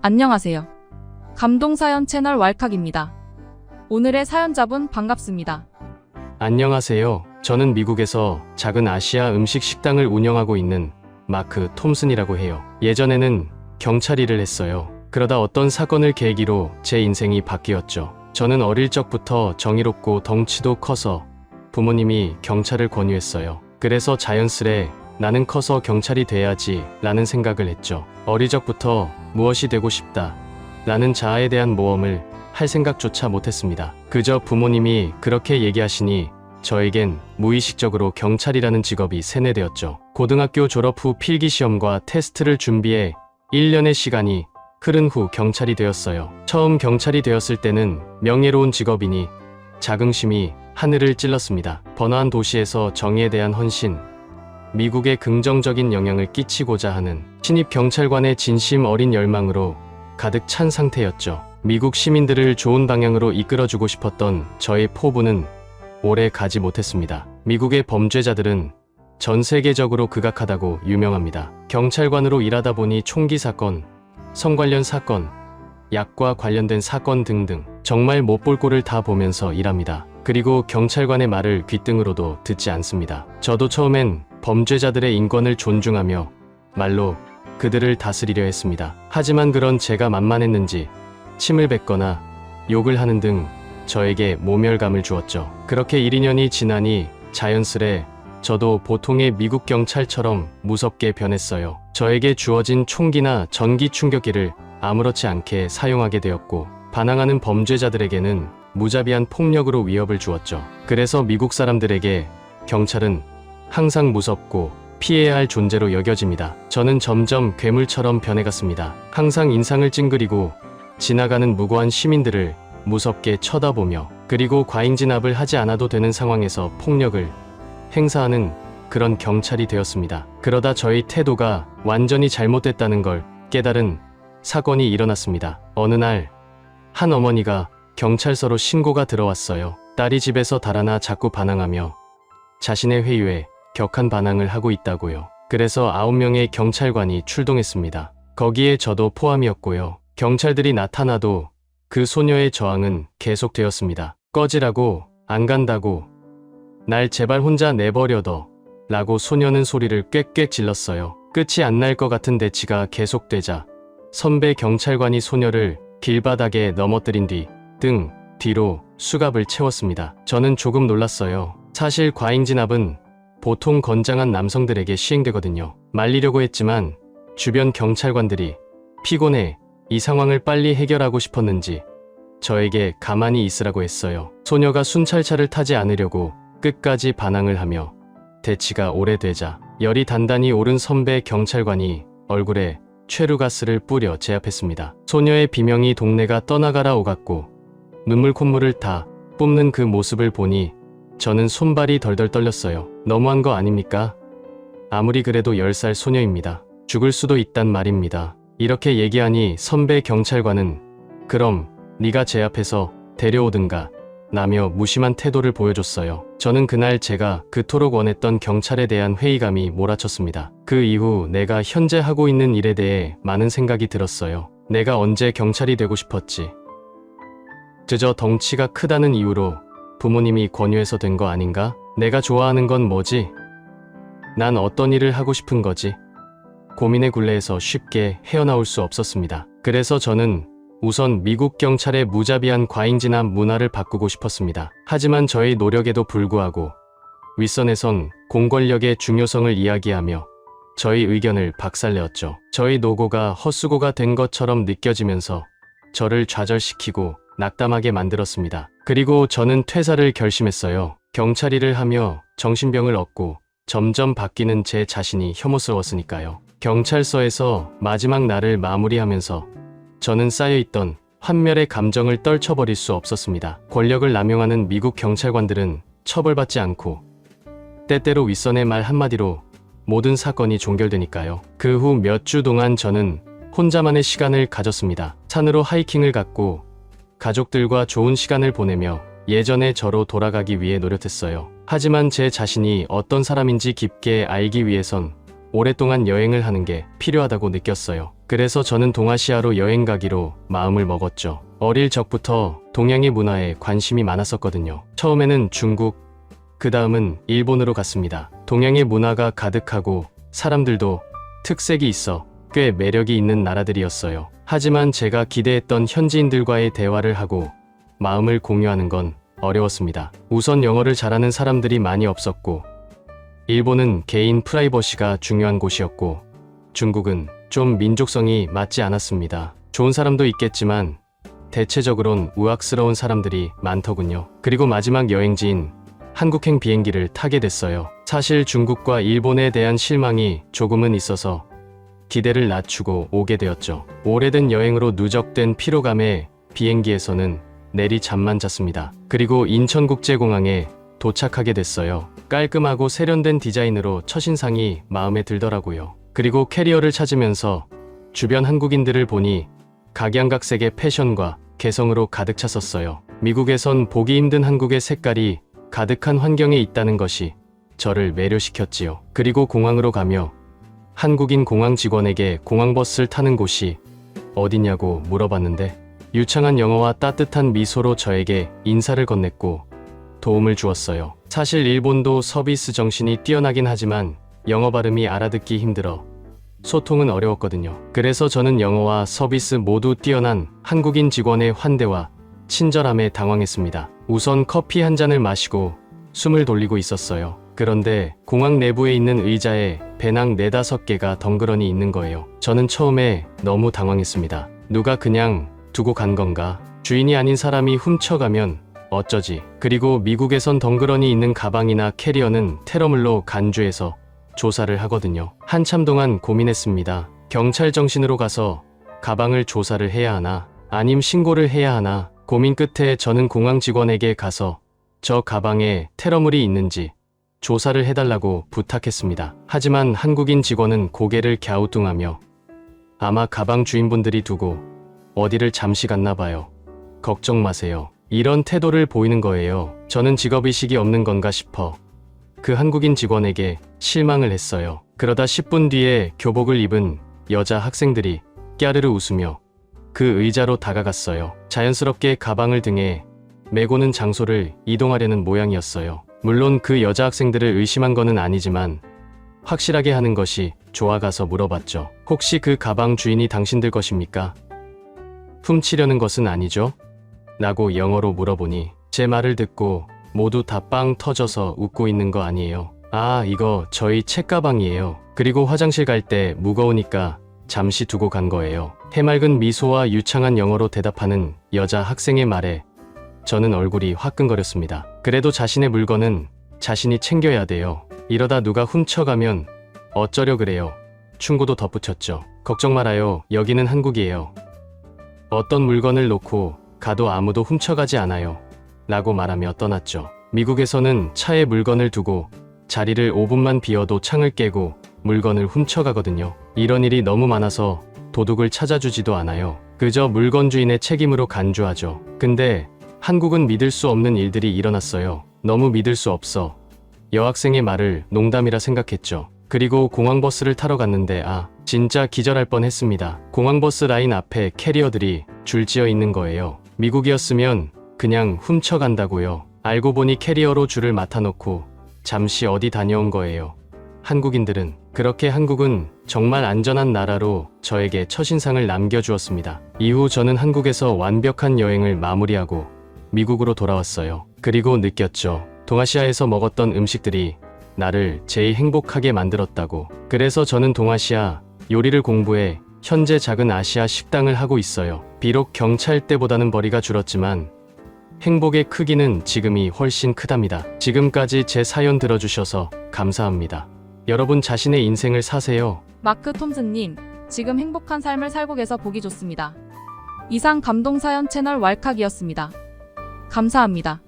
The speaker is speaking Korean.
안녕하세요. 감동사연 채널 왈칵입니다. 오늘의 사연자분 반갑습니다. 안녕하세요. 저는 미국에서 작은 아시아 음식 식당을 운영하고 있는 마크 톰슨이라고 해요. 예전에는 경찰 일을 했어요. 그러다 어떤 사건을 계기로 제 인생이 바뀌었죠. 저는 어릴 적부터 정의롭고 덩치도 커서 부모님이 경찰을 권유했어요. 그래서 자연스레 나는 커서 경찰이 돼야지 라는 생각을 했죠. 어릴 적부터 무엇이 되고 싶다 라는 자아에 대한 모험을 할 생각조차 못했습니다. 그저 부모님이 그렇게 얘기하시니 저에겐 무의식적으로 경찰이라는 직업이 세뇌되었죠. 고등학교 졸업 후 필기시험과 테스트를 준비해 1년의 시간이 흐른 후 경찰이 되었어요. 처음 경찰이 되었을 때는 명예로운 직업이니 자긍심이 하늘을 찔렀습니다. 번화한 도시에서 정의에 대한 헌신, 미국에 긍정적인 영향을 끼치고자 하는 신입 경찰관의 진심 어린 열망으로 가득 찬 상태였죠. 미국 시민들을 좋은 방향으로 이끌어주고 싶었던 저의 포부는 오래 가지 못했습니다. 미국의 범죄자들은 전 세계적으로 극악하다고 유명합니다. 경찰관으로 일하다 보니 총기 사건, 성 관련 사건, 약과 관련된 사건 등등 정말 못 볼 꼴을 다 보면서 일합니다. 그리고 경찰관의 말을 귓등으로도 듣지 않습니다. 저도 처음엔 범죄자들의 인권을 존중하며 말로 그들을 다스리려 했습니다. 하지만 그런 제가 만만했는지 침을 뱉거나 욕을 하는 등 저에게 모멸감을 주었죠. 그렇게 1, 2년이 지나니 자연스레 저도 보통의 미국 경찰처럼 무섭게 변했어요. 저에게 주어진 총기나 전기 충격기를 아무렇지 않게 사용하게 되었고 반항하는 범죄자들에게는 무자비한 폭력으로 위협을 주었죠. 그래서 미국 사람들에게 경찰은 항상 무섭고 피해야 할 존재로 여겨집니다. 저는 점점 괴물처럼 변해갔습니다. 항상 인상을 찡그리고 지나가는 무고한 시민들을 무섭게 쳐다보며 그리고 과잉 진압을 하지 않아도 되는 상황에서 폭력을 행사하는 그런 경찰이 되었습니다. 그러다 저희 태도가 완전히 잘못됐다는 걸 깨달은 사건이 일어났습니다. 어느 날 한 어머니가 경찰서로 신고가 들어왔어요. 딸이 집에서 달아나 자꾸 반항하며 자신의 회유에 격한 반항을 하고 있다고요. 그래서 9명의 경찰관이 출동했습니다. 거기에 저도 포함이었고요. 경찰들이 나타나도 그 소녀의 저항은 계속되었습니다. 꺼지라고, 안 간다고, 날 제발 혼자 내버려둬. 라고 소녀는 소리를 꽥꽥 질렀어요. 끝이 안 날 것 같은 대치가 계속되자 선배 경찰관이 소녀를 길바닥에 넘어뜨린 뒤 등 뒤로 수갑을 채웠습니다. 저는 조금 놀랐어요. 사실 과잉 진압은 보통 건장한 남성들에게 시행되거든요. 말리려고 했지만 주변 경찰관들이 피곤해 이 상황을 빨리 해결하고 싶었는지 저에게 가만히 있으라고 했어요. 소녀가 순찰차를 타지 않으려고 끝까지 반항을 하며 대치가 오래되자 열이 단단히 오른 선배 경찰관이 얼굴에 최루가스를 뿌려 제압했습니다. 소녀의 비명이 동네가 떠나가라 오갔고 눈물 콧물을 다 뿜는 그 모습을 보니 저는 손발이 덜덜 떨렸어요. 너무한 거 아닙니까? 아무리 그래도 10살 소녀입니다. 죽을 수도 있단 말입니다. 이렇게 얘기하니 선배 경찰관은 그럼 네가 제압해서 데려오든가 라며 무심한 태도를 보여줬어요. 저는 그날 제가 그토록 원했던 경찰에 대한 회의감이 몰아쳤습니다. 그 이후 내가 현재 하고 있는 일에 대해 많은 생각이 들었어요. 내가 언제 경찰이 되고 싶었지. 그저 덩치가 크다는 이유로 부모님이 권유해서 된 거 아닌가? 내가 좋아하는 건 뭐지? 난 어떤 일을 하고 싶은 거지? 고민의 굴레에서 쉽게 헤어나올 수 없었습니다. 그래서 저는 우선 미국 경찰의 무자비한 과잉진압 문화를 바꾸고 싶었습니다. 하지만 저의 노력에도 불구하고 윗선에선 공권력의 중요성을 이야기하며 저의 의견을 박살내었죠. 저의 노고가 헛수고가 된 것처럼 느껴지면서 저를 좌절시키고 낙담하게 만들었습니다. 그리고 저는 퇴사를 결심했어요. 경찰 일을 하며 정신병을 얻고 점점 바뀌는 제 자신이 혐오스러웠으니까요. 경찰서에서 마지막 날을 마무리하면서 저는 쌓여있던 환멸의 감정을 떨쳐버릴 수 없었습니다. 권력을 남용하는 미국 경찰관들은 처벌받지 않고 때때로 윗선의 말 한마디로 모든 사건이 종결되니까요. 그 후 몇 주 동안 저는 혼자만의 시간을 가졌습니다. 산으로 하이킹을 갔고 가족들과 좋은 시간을 보내며 예전의 저로 돌아가기 위해 노력했어요. 하지만 제 자신이 어떤 사람인지 깊게 알기 위해선 오랫동안 여행을 하는 게 필요하다고 느꼈어요. 그래서 저는 동아시아로 여행 가기로 마음을 먹었죠. 어릴 적부터 동양의 문화에 관심이 많았었거든요. 처음에는 중국, 그 다음은 일본으로 갔습니다. 동양의 문화가 가득하고 사람들도 특색이 있어 꽤 매력이 있는 나라들이었어요. 하지만 제가 기대했던 현지인들과의 대화를 하고 마음을 공유하는 건 어려웠습니다. 우선 영어를 잘하는 사람들이 많이 없었고, 일본은 개인 프라이버시가 중요한 곳이었고, 중국은 좀 민족성이 맞지 않았습니다. 좋은 사람도 있겠지만, 대체적으론 우악스러운 사람들이 많더군요. 그리고 마지막 여행지인 한국행 비행기를 타게 됐어요. 사실 중국과 일본에 대한 실망이 조금은 있어서 기대를 낮추고 오게 되었죠. 오래된 여행으로 누적된 피로감에 비행기에서는 내리 잠만 잤습니다. 그리고 인천국제공항에 도착하게 됐어요. 깔끔하고 세련된 디자인으로 첫인상이 마음에 들더라고요. 그리고 캐리어를 찾으면서 주변 한국인들을 보니 각양각색의 패션과 개성으로 가득 찼었어요. 미국에선 보기 힘든 한국의 색깔이 가득한 환경에 있다는 것이 저를 매료시켰지요. 그리고 공항으로 가며 한국인 공항 직원에게 공항버스를 타는 곳이 어디냐고 물어봤는데 유창한 영어와 따뜻한 미소로 저에게 인사를 건넸고 도움을 주었어요. 사실 일본도 서비스 정신이 뛰어나긴 하지만 영어 발음이 알아듣기 힘들어 소통은 어려웠거든요. 그래서 저는 영어와 서비스 모두 뛰어난 한국인 직원의 환대와 친절함에 당황했습니다. 우선 커피 한 잔을 마시고 숨을 돌리고 있었어요. 그런데 공항 내부에 있는 의자에 배낭 네다섯 개가 덩그러니 있는 거예요. 저는 처음에 너무 당황했습니다. 누가 그냥 두고 간 건가? 주인이 아닌 사람이 훔쳐가면 어쩌지? 그리고 미국에선 덩그러니 있는 가방이나 캐리어는 테러물로 간주해서 조사를 하거든요. 한참 동안 고민했습니다. 경찰 정신으로 가서 가방을 조사를 해야 하나? 아님 신고를 해야 하나? 고민 끝에 저는 공항 직원에게 가서 저 가방에 테러물이 있는지 조사를 해달라고 부탁했습니다. 하지만 한국인 직원은 고개를 갸우뚱하며 아마 가방 주인분들이 두고 어디를 잠시 갔나 봐요. 걱정 마세요. 이런 태도를 보이는 거예요. 저는 직업의식이 없는 건가 싶어 그 한국인 직원에게 실망을 했어요. 그러다 10분 뒤에 교복을 입은 여자 학생들이 깨르르 웃으며 그 의자로 다가갔어요. 자연스럽게 가방을 등에 메고는 장소를 이동하려는 모양이었어요. 물론 그 여자 학생들을 의심한 거는 아니지만 확실하게 하는 것이 좋아가서 물어봤죠. 혹시 그 가방 주인이 당신들 것입니까? 훔치려는 것은 아니죠? 라고 영어로 물어보니 제 말을 듣고 모두 다 빵 터져서 웃고 있는 거 아니에요. 아, 이거 저희 책가방이에요. 그리고 화장실 갈 때 무거우니까 잠시 두고 간 거예요. 해맑은 미소와 유창한 영어로 대답하는 여자 학생의 말에 저는 얼굴이 화끈거렸습니다. 그래도 자신의 물건은 자신이 챙겨야 돼요. 이러다 누가 훔쳐가면 어쩌려 그래요. 충고도 덧붙였죠. 걱정 말아요. 여기는 한국이에요. 어떤 물건을 놓고 가도 아무도 훔쳐가지 않아요. 라고 말하며 떠났죠. 미국에서는 차에 물건을 두고 자리를 5분만 비워도 창을 깨고 물건을 훔쳐가거든요. 이런 일이 너무 많아서 도둑을 찾아주지도 않아요. 그저 물건 주인의 책임으로 간주하죠. 근데 한국은 믿을 수 없는 일들이 일어났어요. 너무 믿을 수 없어. 여학생의 말을 농담이라 생각했죠. 그리고 공항버스를 타러 갔는데 아, 진짜 기절할 뻔 했습니다. 공항버스 라인 앞에 캐리어들이 줄지어 있는 거예요. 미국이었으면 그냥 훔쳐간다고요. 알고 보니 캐리어로 줄을 맡아놓고 잠시 어디 다녀온 거예요. 한국인들은 그렇게 한국은 정말 안전한 나라로 저에게 첫인상을 남겨주었습니다. 이후 저는 한국에서 완벽한 여행을 마무리하고 미국으로 돌아왔어요. 그리고 느꼈죠. 동아시아에서 먹었던 음식들이 나를 제일 행복하게 만들었다고. 그래서 저는 동아시아 요리를 공부해 현재 작은 아시아 식당을 하고 있어요. 비록 경찰 때보다는 벌이가 줄었지만 행복의 크기는 지금이 훨씬 크답니다. 지금까지 제 사연 들어주셔서 감사합니다. 여러분 자신의 인생을 사세요. 마크 톰슨님, 지금 행복한 삶을 살고 계서 보기 좋습니다. 이상 감동 사연 채널 왈칵이었습니다. 감사합니다.